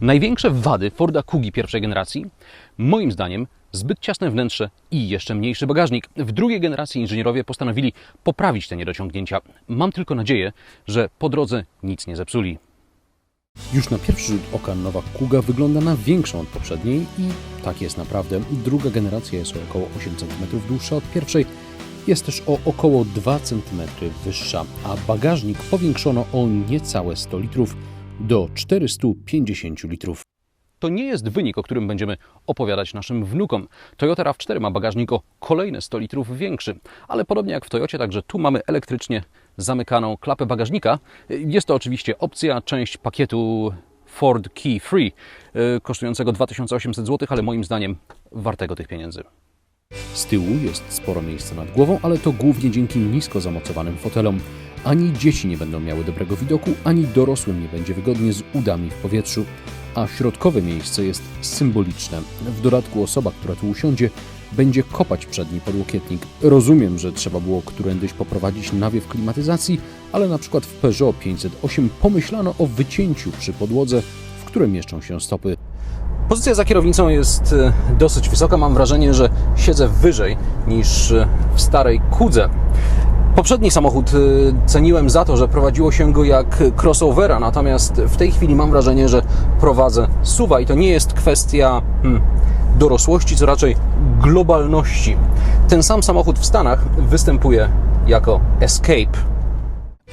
Największe wady Forda Kugi pierwszej generacji, moim zdaniem, zbyt ciasne wnętrze i jeszcze mniejszy bagażnik. W drugiej generacji inżynierowie postanowili poprawić te niedociągnięcia. Mam tylko nadzieję, że po drodze nic nie zepsuli. Już na pierwszy rzut oka nowa Kuga wygląda na większą od poprzedniej i tak jest naprawdę. Druga generacja jest o około 8 cm dłuższa od pierwszej, jest też o około 2 cm wyższa, a bagażnik powiększono o niecałe 100 litrów do 450 litrów. To nie jest wynik, o którym będziemy opowiadać naszym wnukom. Toyota RAV4 ma bagażnik o kolejne 100 litrów większy, ale podobnie jak w Toyocie, także tu mamy elektrycznie zamykaną klapę bagażnika. Jest to oczywiście opcja, część pakietu Ford Key Free, yy, kosztującego 2800 zł, ale moim zdaniem wartego tych pieniędzy. Z tyłu jest sporo miejsca nad głową, ale to głównie dzięki nisko zamocowanym fotelom. Ani dzieci nie będą miały dobrego widoku, ani dorosłym nie będzie wygodnie z udami w powietrzu. A środkowe miejsce jest symboliczne. W dodatku osoba, która tu usiądzie, będzie kopać przedni podłokietnik. Rozumiem, że trzeba było którędyś poprowadzić nawiew klimatyzacji, ale na przykład w Peugeot 508 pomyślano o wycięciu przy podłodze, w której mieszczą się stopy. Pozycja za kierownicą jest e, dosyć wysoka. Mam wrażenie, że siedzę wyżej niż e, w starej kudze. Poprzedni samochód e, ceniłem za to, że prowadziło się go jak crossovera, natomiast w tej chwili mam wrażenie, że prowadzę suwa i to nie jest kwestia hmm, dorosłości, co raczej globalności. Ten sam samochód w Stanach występuje jako Escape.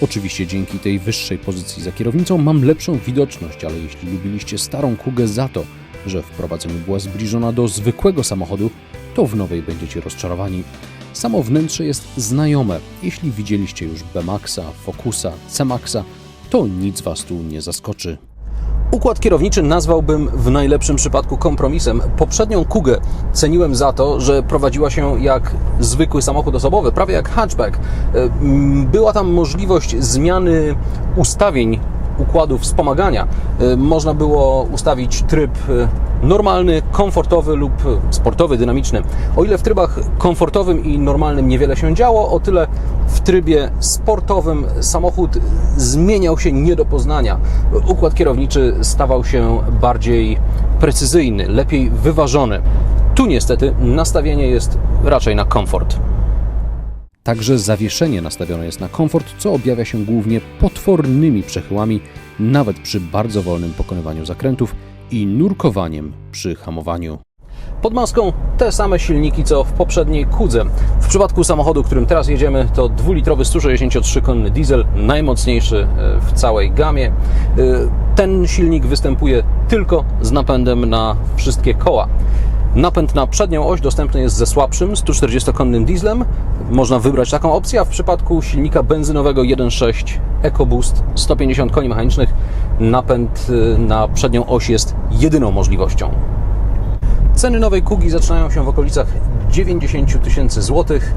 Oczywiście dzięki tej wyższej pozycji za kierownicą mam lepszą widoczność, ale jeśli lubiliście starą Kugę za to, że w prowadzeniu była zbliżona do zwykłego samochodu, to w nowej będziecie rozczarowani. Samo wnętrze jest znajome. Jeśli widzieliście już B-Maxa, Focusa, C-Maxa, to nic Was tu nie zaskoczy. Układ kierowniczy nazwałbym w najlepszym przypadku kompromisem. Poprzednią Kugę ceniłem za to, że prowadziła się jak zwykły samochód osobowy, prawie jak hatchback. E, Była tam możliwość zmiany ustawień układu wspomagania. E, Można było ustawić tryb e, normalny, komfortowy lub sportowy, dynamiczny. O ile w trybach komfortowym i normalnym niewiele się działo, o tyle w trybie sportowym samochód zmieniał się nie do poznania. Układ kierowniczy stawał się bardziej precyzyjny, lepiej wyważony. Tu niestety nastawienie jest raczej na komfort. Także zawieszenie nastawione jest na komfort, co objawia się głównie potwornymi przechyłami, nawet przy bardzo wolnym pokonywaniu zakrętów i nurkowaniem przy hamowaniu. Pod maską te same silniki co w poprzedniej Kudze. W przypadku samochodu, którym teraz jedziemy, to dwulitrowy 163-konny diesel, najmocniejszy e, w całej gamie. E, Ten silnik występuje tylko z napędem na wszystkie koła. Napęd na przednią oś dostępny jest ze słabszym 140-konnym dieslem. Można wybrać taką opcję, a w przypadku silnika benzynowego 1.6 EcoBoost 150 koni mechanicznych napęd y, na przednią oś jest jedyną możliwością. Ceny nowej Kugi zaczynają się w okolicach 90 tysięcy złotych.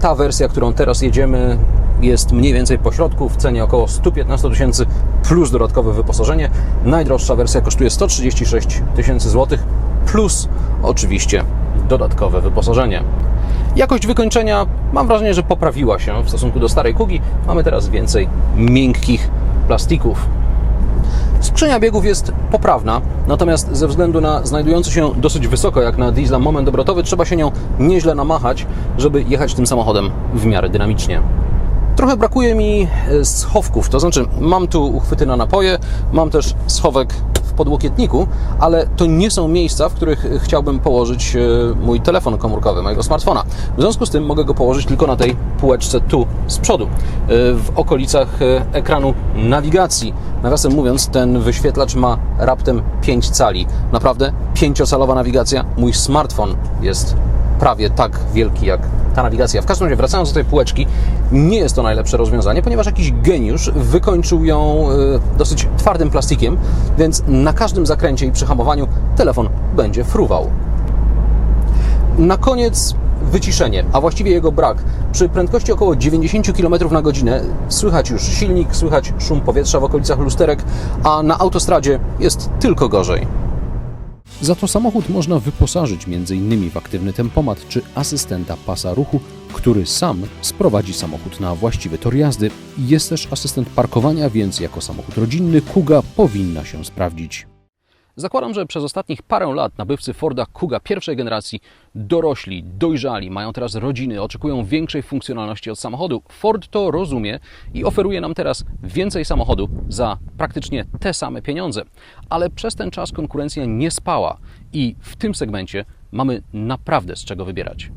Ta wersja, którą teraz jedziemy, jest mniej więcej po środku w cenie około 115 tysięcy plus dodatkowe wyposażenie. Najdroższa wersja kosztuje 136 tysięcy złotych plus oczywiście dodatkowe wyposażenie. Jakość wykończenia mam wrażenie, że poprawiła się w stosunku do starej Kugi. Mamy teraz więcej miękkich plastików. Skrzynia biegów jest poprawna, natomiast ze względu na znajdujący się dosyć wysoko, jak na diesla, moment obrotowy, trzeba się nią nieźle namachać, żeby jechać tym samochodem w miarę dynamicznie. Trochę brakuje mi e, schowków, to znaczy mam tu uchwyty na napoje, mam też schowek podłokietniku, ale to nie są miejsca, w których chciałbym położyć e, mój telefon komórkowy, mojego smartfona. W związku z tym mogę go położyć tylko na tej półeczce tu z przodu, e, w okolicach e, ekranu nawigacji. Nawiasem mówiąc, ten wyświetlacz ma raptem 5 cali. Naprawdę 5-calowa nawigacja. Mój smartfon jest prawie tak wielki jak ta nawigacja. W każdym razie, wracając do tej półeczki, nie jest to najlepsze rozwiązanie, ponieważ jakiś geniusz wykończył ją e, dosyć twardym plastikiem, więc na każdym zakręcie i przy hamowaniu telefon będzie fruwał. Na koniec wyciszenie, a właściwie jego brak. Przy prędkości około 90 km na godzinę słychać już silnik, słychać szum powietrza w okolicach lusterek, a na autostradzie jest tylko gorzej. Za to samochód można wyposażyć m.in. w aktywny tempomat czy asystenta pasa ruchu, który sam sprowadzi samochód na właściwy tor jazdy. Jest też asystent parkowania, więc jako samochód rodzinny Kuga powinna się sprawdzić. Zakładam, że przez ostatnich parę lat nabywcy Forda Kuga pierwszej generacji dorośli, dojrzali, mają teraz rodziny, oczekują większej funkcjonalności od samochodu. Ford to rozumie i oferuje nam teraz więcej samochodu za praktycznie te same pieniądze. Ale przez ten czas konkurencja nie spała i w tym segmencie mamy naprawdę z czego wybierać.